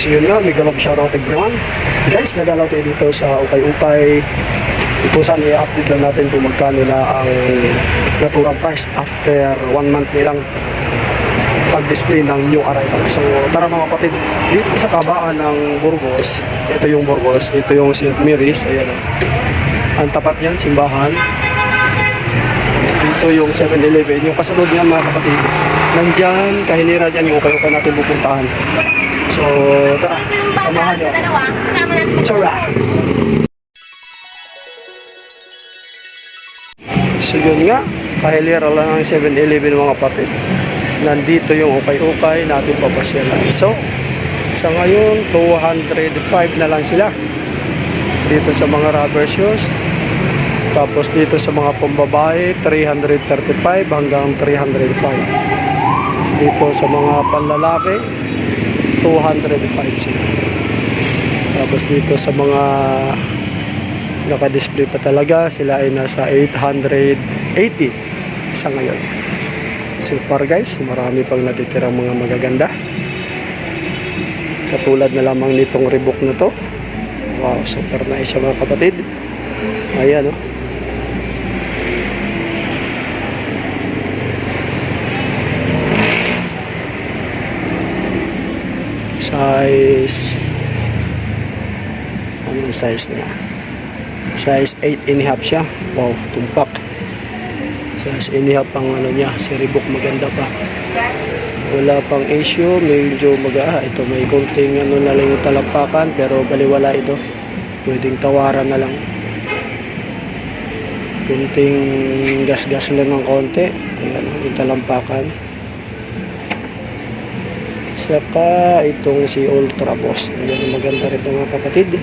So yun nga, may galop shoutout everyone. Guys, nadalaw tayo dito sa Ukay-Ukay. Ito saan i-update lang natin kung magkano na ang naturang price after one month nilang pag-display ng new arrival. So tara mga kapatid, dito sa kabaan ng Burgos, ito yung Burgos, ito yung St. Mary's, ayan. Ang tapat niyan, simbahan. Dito yung 7-Eleven, yung kasunod niyan mga kapatid. Nandyan, kahilira dyan yung ukay-ukay natin pupuntahan. So, tara, samahan niyo. Tara! So yun nga, kahilira lang ang 7-Eleven mga kapatid. Nandito yung ukay-ukay natin papasyalan. So, sa ngayon, 205 na lang sila. Dito sa mga rubber shoes. Tapos dito sa mga pambabae, 335 hanggang 305. Tapos dito sa mga panlalaki, 205 sila. Tapos dito sa mga naka-display pa talaga, sila ay nasa 880 sa ngayon. So far guys, marami pang natitirang mga magaganda. Katulad na lamang nitong Reebok na to. Wow, super nice siya mga kapatid. Ayan oh. Size Anong size niya? Size 8 and a half siya. Wow, tumpak. Size 8 and a half ang ano niya. Si Reebok maganda pa. Wala pang issue. Medyo maga. ah, Ito may konting ano na lang yung talampakan. Pero baliwala ito. Pwedeng tawaran na lang. Kunting gas-gas lang ng konti. Ayan, yung talampakan. Saka itong si Ultra Boss. Ayan, maganda rin mga kapatid.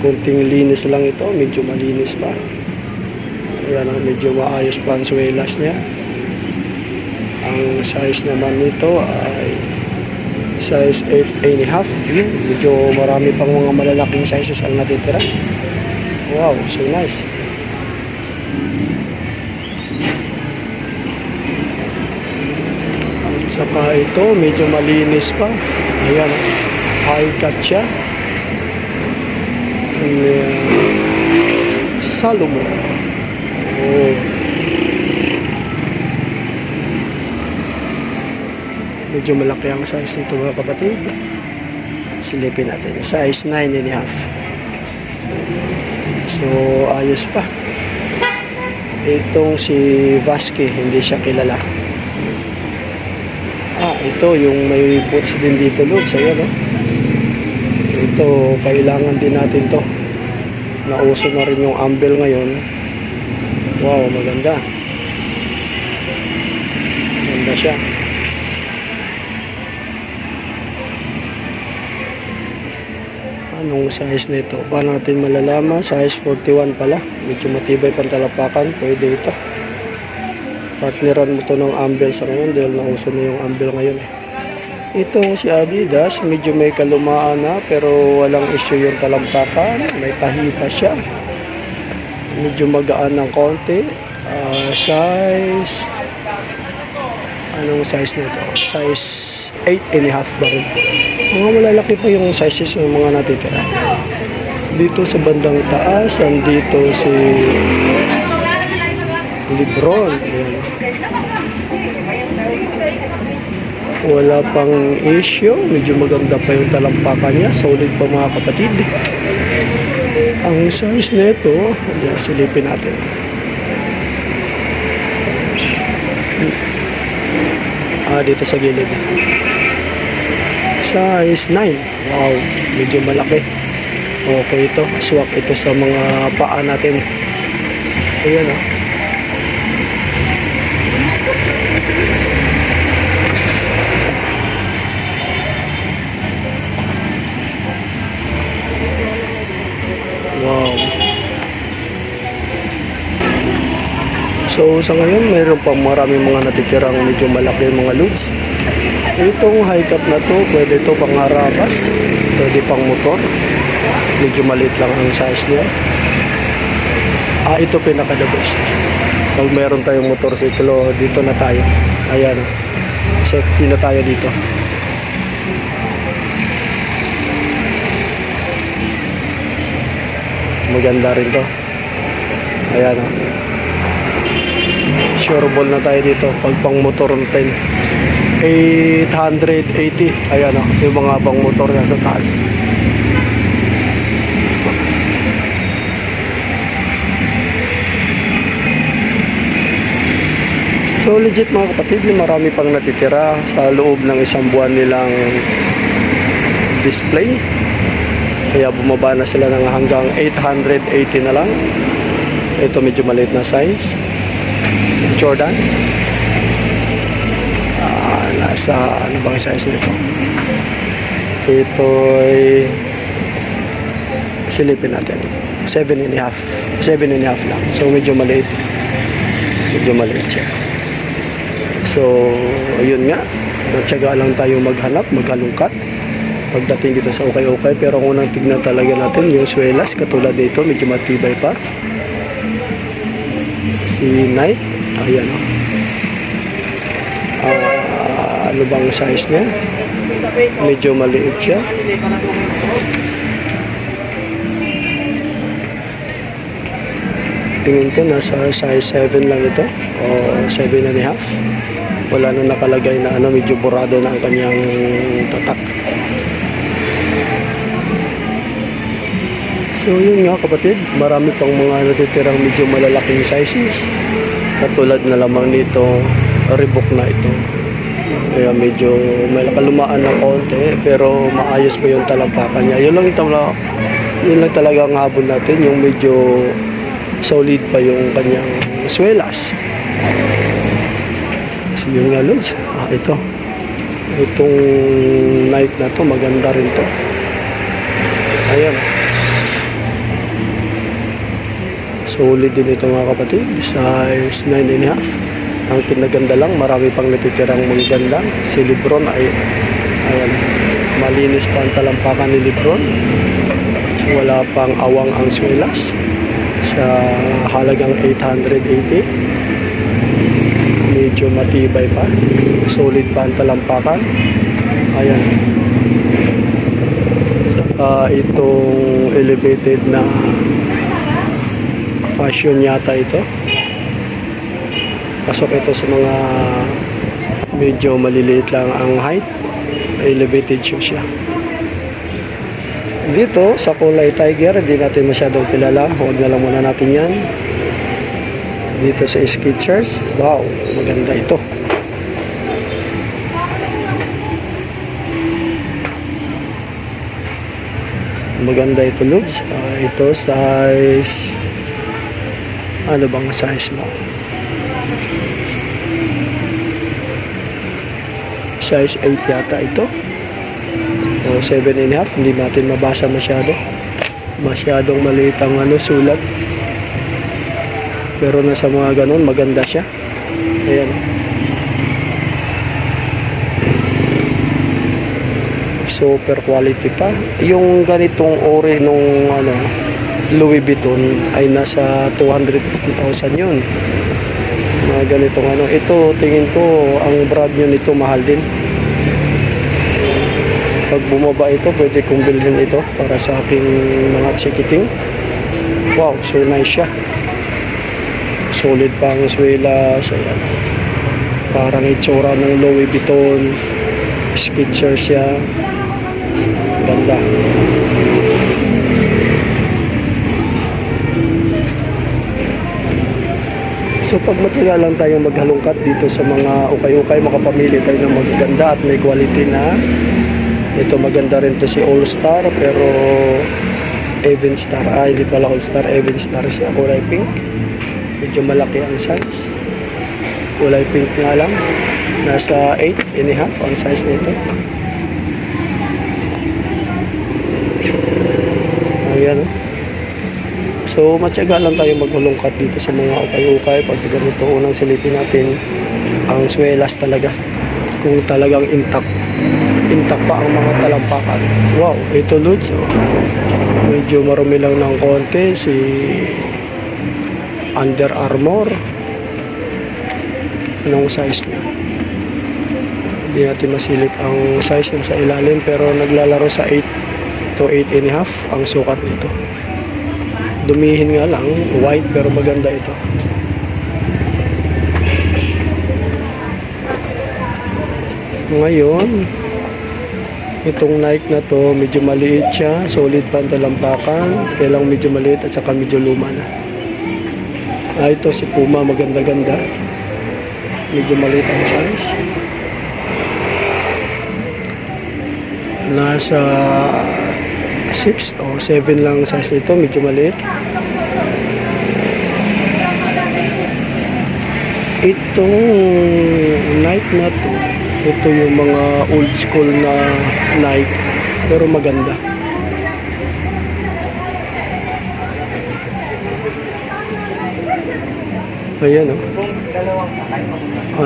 Kunting linis lang ito. Medyo malinis pa. Ayan, ah, medyo maayos pa ang swelas niya. Ang size naman nito ay size 8 and a half. Yun, Medyo marami pang mga malalaking sizes ang natitira. Wow, so nice. Saka ito, medyo malinis pa. Ayan, high cut siya. Ayan. Salomon. Oh. Medyo malaki ang size nito mga kapatid. Silipin natin. Size 9 and a half. So, ayos pa. Itong si Vasque, hindi siya kilala. Ah, ito yung may boots din dito, Lods. Ayan, oh. Ito, kailangan din natin to. Nauso na rin yung Ambil ngayon. Wow, maganda. Maganda siya. Anong size nito? Paano natin malalaman? Size 41 pala. Medyo matibay pang talapakan. Pwede ito. Partneran mo to ng Ambil sa ngayon dahil nauso na yung Ambil ngayon eh. Ito si Adidas, medyo may kalumaan na pero walang issue yung talampakan. May tahi pa siya. Medyo magaan ng konti. Ah, size... Anong size nito? Size 8 and a half ba rin? Mga malalaki pa yung sizes ng mga natitira. Dito sa bandang taas, andito si Lebron. Ayan. Wala pang issue. Medyo maganda pa yung talampakan niya. Solid pa mga kapatid. Ang size nito, ayan, silipin natin. Ah, dito sa gilid. Size 9. Wow, medyo malaki. Okay ito. Swak ito sa mga paa natin. Ayan ah. Wow. So sa ngayon, mayroon pang marami mga natitirang medyo malaki mga loads. Itong high top na to, pwede to pang harabas, pwede pang motor. Medyo maliit lang ang size niya. Ah, ito pinaka the best. Pag meron tayong motorsiklo, dito na tayo. Ayan. Safety na tayo dito. Maganda rin to. Ayan o. Sure na tayo dito pag pang motor natin. 880. Ayan o. Yung mga bang motor na sa taas. So legit mga kapatid, marami pang natitira sa loob ng isang buwan nilang display. Kaya bumaba na sila ng hanggang 880 na lang. Ito medyo maliit na size. Jordan. Ah, nasa ano bang size nito? Ito ay silipin natin. 7 and a half. 7 and a half lang. So medyo maliit. Medyo maliit siya. So, ayun nga. Natsaga lang tayo maghanap, maghalungkat. Pagdating dito sa okay-okay. Pero kung unang tignan talaga natin, yung swelas, katulad nito, medyo matibay pa. Si Knight, ayan o. Ah, ano bang size niya? Medyo maliit siya. Tingin ko nasa size 7 lang ito o 7 and a half. Wala na nakalagay na ano, medyo burado na ang kanyang tatak. So yun nga kapatid, marami pang mga natitirang medyo malalaking sizes. Katulad na lamang nito, Reebok na ito. Kaya medyo may nakalumaan ng konti pero maayos pa yung talampakan niya. Yun lang, tala, yun lang talaga ang habol natin, yung medyo solid pa yung kanyang swelas. So yun nga Lods, ah, ito. Itong night na to, maganda rin to. Ayan. Solid din ito mga kapatid. Size 9 and a half. Ang kinaganda lang, marami pang natitirang maganda. Si Lebron ay ayan, malinis pa ang talampakan ni Lebron. Wala pang awang ang swelas sa halagang 880 medyo matibay pa solid pa ang talampakan ayan saka itong elevated na fashion yata ito. Pasok ito sa mga medyo maliliit lang ang height. Elevated shoes siya. Dito sa kulay tiger hindi natin masyadong kilala. Huwag na lang muna natin yan. Dito sa Skechers wow maganda ito. Maganda ito Lugs Ah, ito size ano bang size mo? Size 8 yata ito. O 7 and a half. Hindi natin mabasa masyado. Masyadong maliit ang ano, sulat. Pero nasa mga ganun maganda siya. Ayan. Super quality pa. Yung ganitong ori nung ano Louis Vuitton ay nasa 250,000 yun mga ganitong ano ito tingin ko ang brand nyo nito mahal din pag bumaba ito, pwede kong bilhin ito para sa aking mga chikiting. Wow, so nice siya. Solid pa ang swela. So, yan. Parang itsura ng Louis Vuitton. Skechers siya. Ganda. So pag matyaga lang tayong maghalungkat dito sa mga ukay-ukay, makapamili tayo ng magaganda at may quality na ito maganda rin to si All Star pero Even Star. Ah, hindi pala All Star. Even Star siya. Kulay pink. Medyo malaki ang size. Kulay pink nga lang. Nasa 8 and a half ang size nito. Ayan. oh. So, matyaga lang tayo maghulungkat dito sa mga ukay-ukay. Pag ganito unang silipin natin, ang swelas talaga. Kung talagang intact intact pa ang mga talampakan. Wow, ito Lods. Oh. Medyo marumi lang ng konti. Si Under Armour. Anong size niya? Hindi natin masilip ang size na sa ilalim pero naglalaro sa 8 to 8 and a half ang sukat nito. Dumihin nga lang, white pero maganda ito. Ngayon, itong Nike na to, medyo maliit siya, solid pa ang talampakan, kailang medyo maliit at saka medyo luma na. Ah, ito si Puma, maganda-ganda. Medyo maliit ang size. Nasa 6 o 7 lang size nito, medyo maliit. Itong Nike na to, ito yung mga old school na Nike, pero maganda. Ayan o.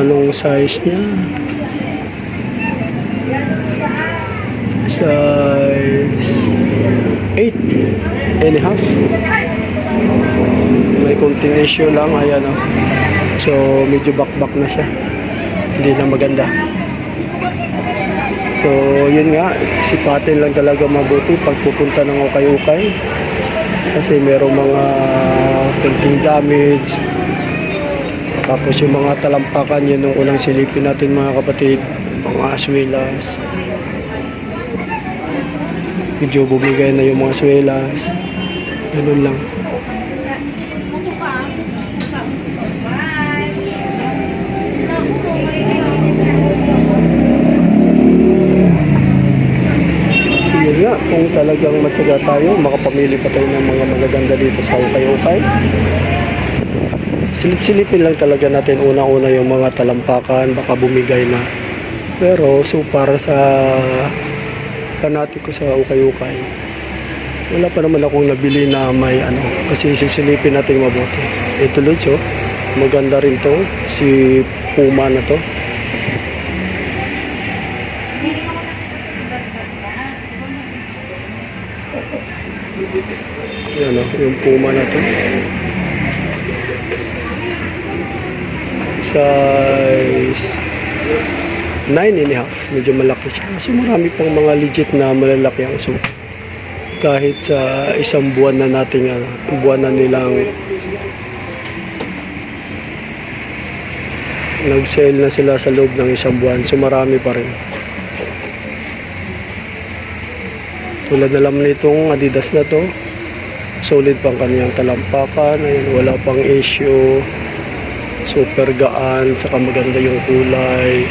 Anong size niya? Size 8 and a half. May konting issue lang. Ayan o. So, medyo back-back na siya. Hindi na maganda. So, yun nga. Sipatin lang talaga mabuti pag pupunta ng ukay-ukay. Kasi merong mga konting damage. Tapos yung mga talampakan, yun yung unang silipin natin mga kapatid. Mga aswelas. Medyo bumigay na yung mga aswelas. Ganun lang. Sige nga, kung talagang matyaga tayo, makapamili pa tayo ng mga magaganda dito sa Ukay-Ukay. Silip-silipin lang talaga natin una-una yung mga talampakan, baka bumigay na. Pero so para sa panati ko sa ukay-ukay, wala pa naman akong nabili na may ano, kasi sisilipin natin mabuti. Ito Lucho, maganda rin to, si Puma na to. Yan o, yung Puma na to. size 9 and a half. Medyo malaki siya. So marami pang mga legit na malalaki ang suit. Kahit sa isang buwan na nating ano, buwan na nilang nag-sale na sila sa loob ng isang buwan. So marami pa rin. Tulad na lang nitong Adidas na to. Solid pang kaniyang talampakan. Ayun, wala pang issue super gaan saka maganda yung kulay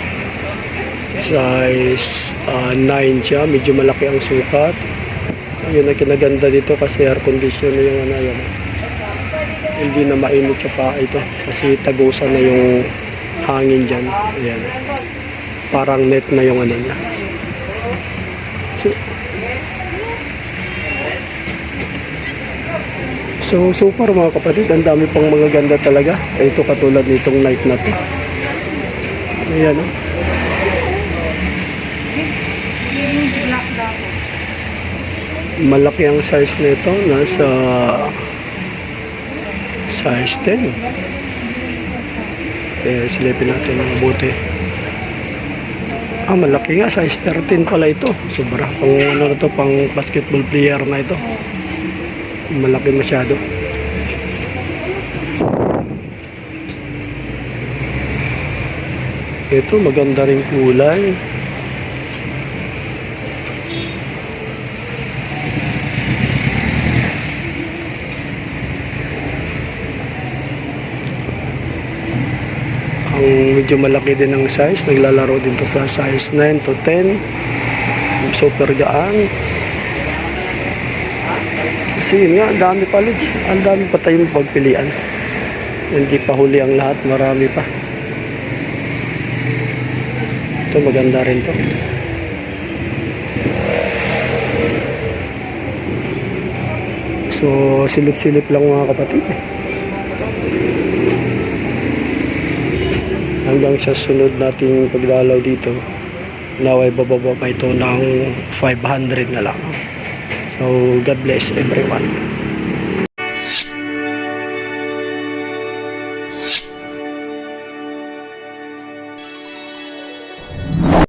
size uh, 9 siya medyo malaki ang sukat yun ang kinaganda dito kasi air condition na yung ano yun hindi na mainit sa paa ito kasi tagusan na yung hangin dyan ayan parang net na yung ano niya so, So, so far mga kapatid, ang dami pang mga ganda talaga. Ito katulad nitong night na to. Ayan, oh. Malaki ang size nito, nasa size 10. Kaya silipin natin ng mabuti. Ah, malaki nga, size 13 pala ito. Sobra, pang ano na to, pang basketball player na ito malaki masyado ito maganda rin kulay ang medyo malaki din ang size naglalaro din to sa size 9 to 10 super gaan kasi yun nga, dami pa Lids. Ang dami pa tayong pagpilian. Hindi pa huli ang lahat, marami pa. Ito maganda rin to. So, silip-silip lang mga kapatid. Hanggang sa sunod nating pagdalaw dito, naway bababa pa ito ng 500 na lang. So, God bless everyone.